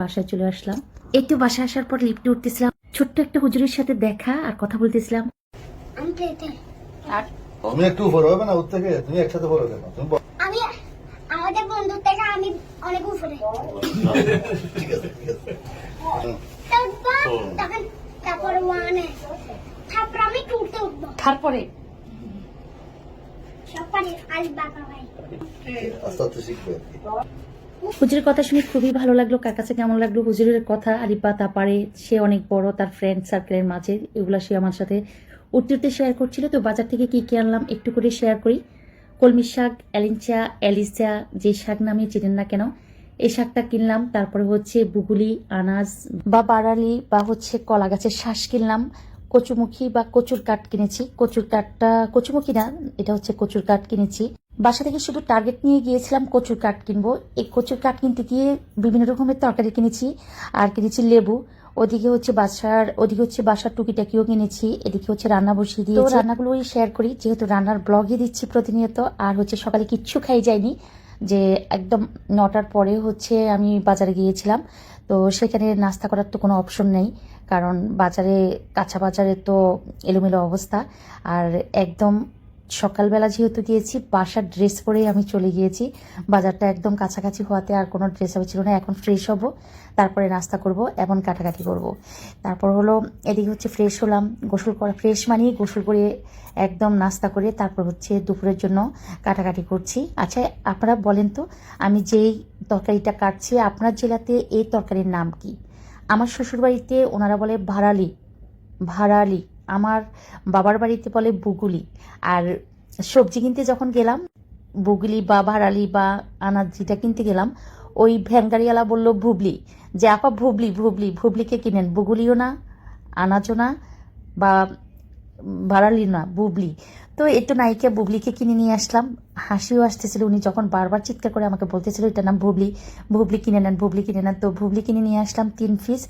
বাসায় চলে আসলাম। একটু বাসায় আসার পর লিফটে উঠতেছিলাম। ছোট্ট একটা হুজুরের সাথে দেখা আর কথা বলতেছিলাম। আমি তুমি একটু উপরে হবে না থেকে? তুমি একসাথে উপরে তুমি আমি আমাদের থেকে আমি অনেক উপরে। ঠিক আছে ঠিক আছে। তখন তারপর ওয়ানে তারপর আমি টুটতে উঠবো। তারপরে? সব পারি আজ বাবা ভাই। আস্তে আস্তে শিখবে হুজুরের কথা শুনে খুবই ভালো লাগল, কার কাছে কেমন লাগল হুজুরের কথা আলিপা তা পারে, সে অনেক বড়, তার ফ্রেন্ড সার্কেলের মাঝে, এগুলো সে আমার সাথে উঠতে উঠতে শেয়ার করছিল, তো বাজার থেকে কি কি আনলাম একটু করে শেয়ার করি। কলমি শাক এলিঞ্চা এলিসা যে শাক নামে চেনেন না কেন, এই শাকটা কিনলাম, তারপরে হচ্ছে বুগুলি, আনাজ বা বাড়ালি বা হচ্ছে কলা গাছের শ্বাস কিনলাম। কচুমুখী বা কচুর কাঠ কিনেছি। কচুর কাঠটা কচুমুখী না এটা হচ্ছে কচুর কাঠ কিনেছি। বাসা থেকে শুধু টার্গেট নিয়ে গিয়েছিলাম কচুর কাঠ কিনবো। এই কচুর কাঠ কিনতে গিয়ে বিভিন্ন রকমের তরকারি কিনেছি আর কিনেছি লেবু। ওদিকে হচ্ছে বাসার ওদিকে হচ্ছে বাসার টুকিটাকিও কিনেছি এদিকে হচ্ছে রান্না বসিয়ে দিয়ে রান্নাগুলোই শেয়ার করি যেহেতু রান্নার ব্লগই দিচ্ছি প্রতিনিয়ত আর হচ্ছে সকালে কিচ্ছু খাই যায়নি যে একদম নটার পরে হচ্ছে আমি বাজারে গিয়েছিলাম। তো সেখানে নাস্তা করার তো কোনো অপশন নেই, কারণ বাজারে, কাঁচা বাজারে তো এলোমেলো অবস্থা। আর একদম সকালবেলা যেহেতু গিয়েছি, বাসার ড্রেস পরেই আমি চলে গিয়েছি। বাজারটা একদম কাছাকাছি হওয়াতে আর কোনো ড্রেস হবে ছিল না। এখন ফ্রেশ হব, তারপরে নাস্তা করব এবং কাটাকাটি করব। তারপর হলো, এদিকে হচ্ছে ফ্রেশ হলাম। গোসল করা ফ্রেশ মানিয়ে গোসল করে একদম নাস্তা করে তারপর হচ্ছে দুপুরের জন্য কাটাকাটি করছি। আচ্ছা আপনারা বলেন তো, আমি যেই তরকারিটা কাটছি, আপনার জেলাতে এই তরকারির নাম কি? আমার শ্বশুরবাড়িতে ওনারা বলে ভাড়ালি ভাড়ালি আমার বাবার বাড়িতে বলে বুগুলি। আর সবজি কিনতে যখন গেলাম, বুগলি বা ভাড়ালি বা আনাজ যেটা কিনতে গেলাম, ওই ভ্যানগাড়িওয়ালা বলল, ভুবলি। যে, আপা, ভুবলি ভুবলি, ভুবলিকে কিনেন। বুগুলিও না, আনাজও না বা ভাড়ালি না, বুবলি। তো একটু নায়িকা বুবলিকে কিনে নিয়ে আসলাম। হাসিও আসতেছিল। উনি যখন বারবার চিৎকার করে আমাকে বলতেছিল, এটার নাম ভুবলি ভুবলি কিনে নেন, ভুবলি কিনে নেন। তো ভুবলি কিনে নিয়ে আসলাম তিন পিস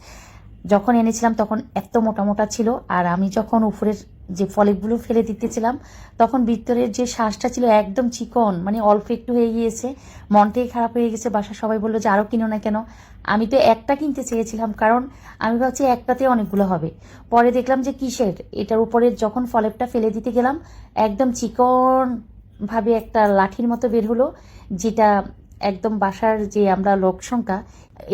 যখন এনেছিলাম তখন এত মোটা মোটা ছিল, আর আমি যখন উপরের যে ফলেগুলো ফেলে দিতেছিলাম, তখন ভিতরের যে শ্বাসটা ছিল একদম চিকন মানে অল্প একটু হয়ে গিয়েছে। মনটাই খারাপ হয়ে গেছে বাসা সবাই বলল যে আরও কিনো না কেন। আমি তো একটা কিনতে চেয়েছিলাম, কারণ আমি ভাবছি একটাতে অনেকগুলো হবে। পরে দেখলাম যে কিসের, এটার উপরে যখন ফলেরটা ফেলে দিতে গেলাম, একদম চিকন ভাবে একটা লাঠির মতো বের হলো, যেটা একদম বাসার যে আমরা লোক সংখ্যা,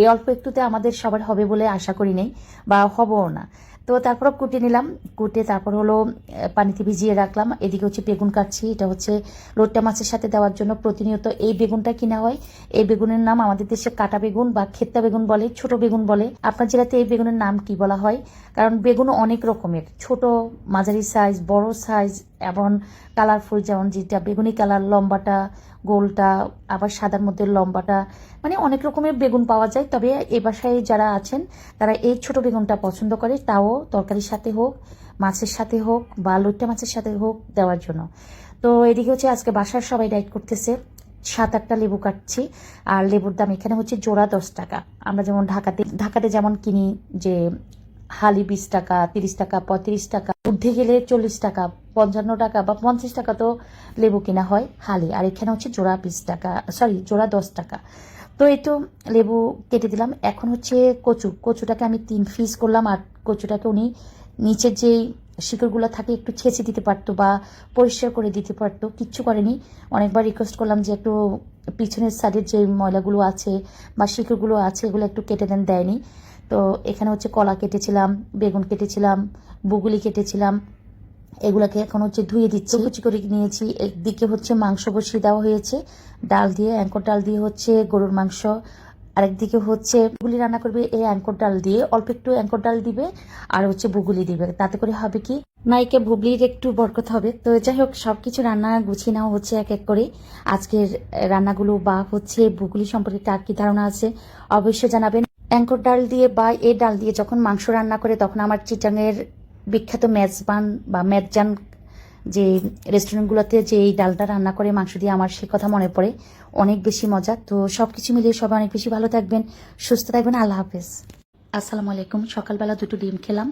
এই অল্প একটুতে আমাদের সবার হবে বলে আশা করি নেই, বা হবও না। তো তারপর কুটে নিলাম, কুটে তারপর হলো পানিতে ভিজিয়ে রাখলাম। এদিকে হচ্ছে বেগুন কাটছি, এটা হচ্ছে লোট্টা মাছের সাথে দেওয়ার জন্য প্রতিনিয়ত এই বেগুনটা কিনা হয়। এই বেগুনের নাম আমাদের দেশে কাটা বেগুন বা খেত্তা বেগুন বলে, ছোট বেগুন বলে। আপনার জেলাতে এই বেগুনের নাম কি বলা হয়? কারণ বেগুনও অনেক রকমের, ছোট, মাঝারি সাইজ বড় সাইজ এবং কালারফুল যেমন যেটা বেগুনি কালার লম্বাটা গোলটা, আবার সাদার মধ্যে লম্বাটা মানে অনেক রকমের বেগুন পাওয়া যায়। তবে এ বাসায় যারা আছেন, তারা এই ছোট বেগুনটা পছন্দ করে। তাও তরকারির সাথে হোক, মাছের সাথে হোক বা লইট্টা মাছের সাথে হোক দেওয়ার জন্য। তো এদিকে হচ্ছে আজকে বাসার সবাই ডাইট করতেছে। সাত আটটা লেবু কাটছি। আর লেবুর দাম এখানে হচ্ছে জোড়া দশ টাকা। আমরা যেমন ঢাকাতে ঢাকাতে যেমন কিনি যে হালি বিশ টাকা, তিরিশ টাকা, পঁয়ত্রিশ টাকা, ঊর্ধ্বে গেলে চল্লিশ টাকা, পঞ্চান্ন টাকা বা পঞ্চাশ টাকা তো লেবু কেনা হয় হালি। আর এখানে হচ্ছে জোড়া বিশ টাকা সরি জোড়া দশ টাকা। তো এই তো লেবু কেটে দিলাম। এখন হচ্ছে কচু। কচুটাকে আমি তিন ফিস করলাম আর কচুটাকে উনি নিচের যেই শিকড়গুলো থাকে একটু ছেঁচে দিতে পারতো বা পরিষ্কার করে দিতে পারতো। কিচ্ছু করেনি। অনেকবার রিকোয়েস্ট করলাম যে একটু পিছনের সাইডের যে ময়লাগুলো আছে বা শিকড়গুলো আছে, এগুলো একটু কেটে দেন, দেয়নি। তো এখানে হচ্ছে কলা কেটেছিলাম, বেগুন কেটেছিলাম, বুগুলি কেটেছিলাম, এগুলাকে এখন হচ্ছে ধুয়ে দিচ্ছি। কুচি করে নিয়েছি, একদিকে হচ্ছে মাংস বসিয়ে দেওয়া হয়েছে, ডাল দিয়ে, অ্যাঙ্কর ডাল দিয়ে হচ্ছে গরুর মাংস, আরেকদিকে হচ্ছে বুগুলি রান্না করবে, এই অ্যাঙ্কর ডাল দিয়ে। অল্প একটু অ্যাঙ্কর ডাল দিবে, আর হচ্ছে বুগুলি দিবে। তাতে করে হবে কি, নাইকে বুবলির একটু বরকত হবে। তো যাই হোক, সবকিছু রান্না গুছিয়ে নেওয়া হচ্ছে এক এক করে। আজকের রান্নাগুলো বা হচ্ছে বুগুলি সম্পর্কে কার কি ধারণা আছে, অবশ্যই জানাবেন। অ্যাঙ্কর ডাল দিয়ে বা এ ডাল দিয়ে যখন মাংস রান্না করে, তখন আমার চিটাংয়ের বিখ্যাত মেজবান বা মেজজান যে রেস্টুরেন্টগুলোতে যে এই ডালটা রান্না করে, মাংস দিয়ে আমার সে কথা মনে পড়ে। অনেক বেশি মজা। তো সব কিছু মিলিয়ে সবাই অনেক বেশি ভালো থাকবেন, সুস্থ থাকবেন। আল্লাহ হাফেজ। আসসালামু আলাইকুম। সকালবেলা দুটো ডিম খেলাম।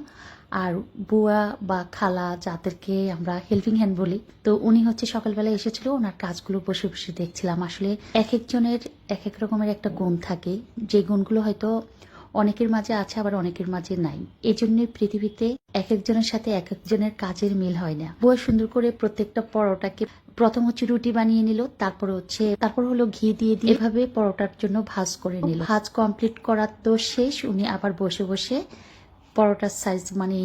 আর বুয়া বা খালা যাদেরকে আমরা হেল্পিং হ্যান্ড বলি, তো উনি হচ্ছে সকালবেলা এসেছিল, ওনার কাজগুলো বসে বসে দেখছিলাম। আসলে এক একজনের এক এক রকমের একটা গুণ থাকে, যে গুণগুলো হয়তো অনেকের মাঝে আছে, আবার অনেকের মাঝে নাই। এই জন্যই পৃথিবীতে এক একজনের সাথে এক একজনের কাজের মিল হয় না। বুয়া সুন্দর করে প্রত্যেকটা পরোটাকে প্রথম হচ্ছে রুটি বানিয়ে নিল, তারপর হচ্ছে, তারপর হলো ঘি দিয়ে দিয়ে এভাবে পরোটার জন্য ভাজ করে নিল। ভাজ কমপ্লিট করার তো শেষ, উনি আবার বসে বসে পরোটার সাইজ মানে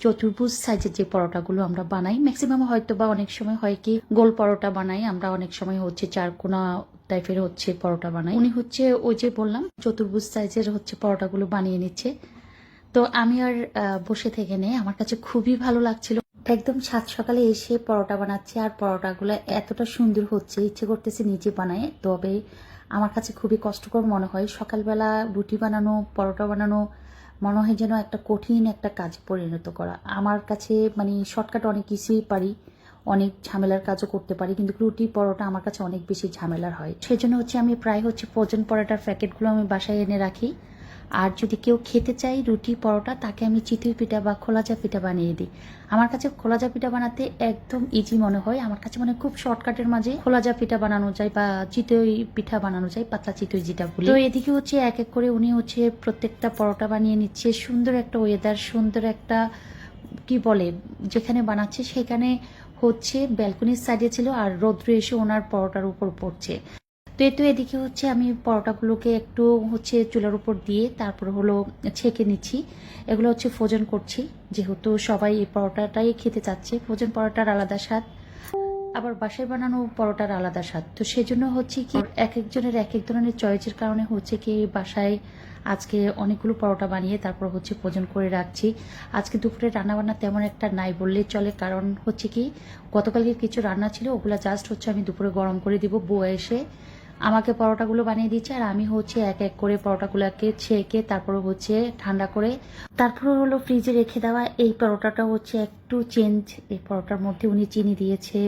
চতুর্ভুজ সাইজের যে পরোটাগুলো আমরা বানাই ম্যাক্সিমাম হয়তো বা অনেক সময় হয় কি, গোল পরোটা বানাই, আমরা অনেক সময় হচ্ছে চারকোনা টাইপের হচ্ছে পরোটা বানাই। উনি হচ্ছে ওই যে বললাম, চতুর্ভুজ সাইজের হচ্ছে পরোটাগুলো বানিয়ে নিচ্ছে। তো আমি আর বসে থেকে নেই, আমার কাছে খুবই ভালো লাগছিল। একদম সাত সকালে এসে পরোটা বানাচ্ছে, আর পরোটাগুলো এতটা সুন্দর হচ্ছে, ইচ্ছে করতেছে নিজে বানায়। তবে আমার কাছে খুবই কষ্টকর মনে হয়, সকালবেলা রুটি বানানো, পরোটা বানানো মনে হয় যেন একটা কঠিন একটা কাজ পরিণত করা। আমার কাছে মানে শর্টকাট অনেক কিছুই পারি, অনেক ঝামেলার কাজও করতে পারি, কিন্তু রুটি পরোটা আমার কাছে অনেক বেশি ঝামেলার হয়। সেজন্য হচ্ছে আমি প্রায় হচ্ছে ফ্রোজেন পরোটার প্যাকেটগুলো আমি বাসায় এনে রাখি। আর যদি কেউ খেতে চাই রুটি পরোটা তাকে আমি চিতই পিঠা বা খোলাজা পিঠা বানিয়ে দিই। আমার কাছে খোলাজা পিঠা বানাতে একদম ইজি মনে হয়। আমার কাছে মানে খুব শর্টকাটের মাঝে খোলাজা পিঠা বানানো যায় বা চিতই পিঠা বানানো যায় পাতলা চিতই যেটা বলি। তো এদিকে হচ্ছে এক এক করে উনি হচ্ছে প্রত্যেকটা পরোটা বানিয়ে নিচ্ছে। সুন্দর একটা ওয়েদার সুন্দর একটা কি বলে যেখানে বানাচ্ছে সেখানে হচ্ছে ব্যালকনির সাইডে ছিল আর রৌদ্র এসে ওনার পরোটার উপর পড়ছে। তো এ তো এদিকে হচ্ছে আমি পরোটাগুলোকে একটু হচ্ছে চুলার উপর দিয়ে তারপর হলো ছেঁকে নিচ্ছি। এগুলো হচ্ছে ফোজন করছি, যেহেতু সবাই এই পরোটাটাই খেতে চাচ্ছে। ফ্রোজেন পরোটার আলাদা স্বাদ, আবার বাসায় বানানো পরোটার আলাদা স্বাদ। তো সেজন্য হচ্ছে কি এক একজনের এক এক ধরনের চয়েসের কারণে হচ্ছে কি বাসায় আজকে অনেকগুলো পরোটা বানিয়ে তারপর হচ্ছে ভোজন করে রাখছি। আজকে দুপুরে রান্নাবান্না তেমন একটা নাই বললেই চলে, কারণ হচ্ছে কি গতকালকে কিছু রান্না ছিল, ওগুলো জাস্ট হচ্ছে আমি দুপুরে গরম করে দিব বউ এসে। আমাকে পরোটাগুলো বানিয়ে দিচ্ছে আর আমি হচ্ছে এক এক করে পরোটাগুলোকে ছেঁকে তারপরে হচ্ছে ঠান্ডা করে তারপরে হলো ফ্রিজে রেখে দেওয়া। এই পরোটাটা হচ্ছে একটু চেঞ্জ এই পরোটার মধ্যে উনি চিনি দিয়েছে,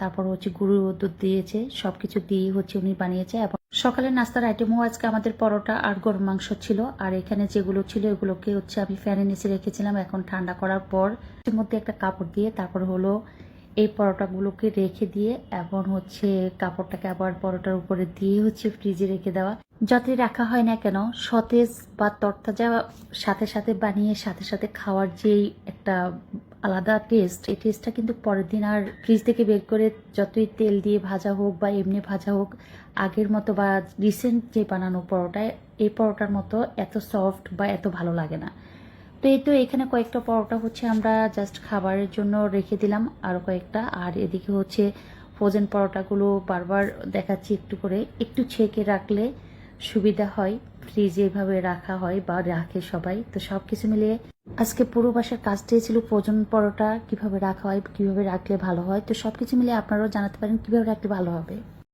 তারপর হচ্ছে গুঁড়ো দুধ দিয়েছে, সবকিছু দিয়ে হচ্ছে উনি বানিয়েছে এবং সকালের নাস্তার আইটেমও আজকে আমাদের পরোটা আর গরম মাংস ছিল। আর এখানে যেগুলো ছিল এগুলোকে হচ্ছে আমি ফ্যানের নিচে রেখেছিলাম। এখন ঠান্ডা করার পর মধ্যে একটা কাপড় দিয়ে তারপর হলো এই পরোটাগুলোকে রেখে দিয়ে এবং হচ্ছে কাপড়টাকে আবার পরোটার উপরে দিয়ে হচ্ছে ফ্রিজে রেখে দেওয়া। যতই রাখা হয় না কেন, সতেজ বা তরতাজা সাথে সাথে বানিয়ে সাথে সাথে খাওয়ার যেই একটা আলাদা টেস্ট এই টেস্টটা কিন্তু পরের দিন আর ফ্রিজ থেকে বের করে যতই তেল দিয়ে ভাজা হোক বা এমনি ভাজা হোক, আগের মতো বা রিসেন্ট যে বানানো পরোটায়, এই পরোটার মতো এত সফট বা এত ভালো লাগে না। তো এই তো এখানে কয়েকটা পরোটা হচ্ছে আমরা জাস্ট খাবারের জন্য রেখে দিলাম আরও কয়েকটা। আর এদিকে হচ্ছে ফ্রোজেন পরোটাগুলো বারবার দেখাচ্ছি একটু করে। একটু ছেঁকে রাখলে সুবিধা হয় ফ্রিজে এভাবে রাখা হয় বা রাখে সবাই। তো সব কিছু মিলিয়ে আজকে পুরো বাসার কাজটাই ছিল ফ্রোজেন পরোটা, কীভাবে রাখা হয়, কীভাবে রাখলে ভালো হয়, তো সব কিছু মিলিয়ে আপনারাও জানাতে পারেন কীভাবে রাখলে ভালো হবে।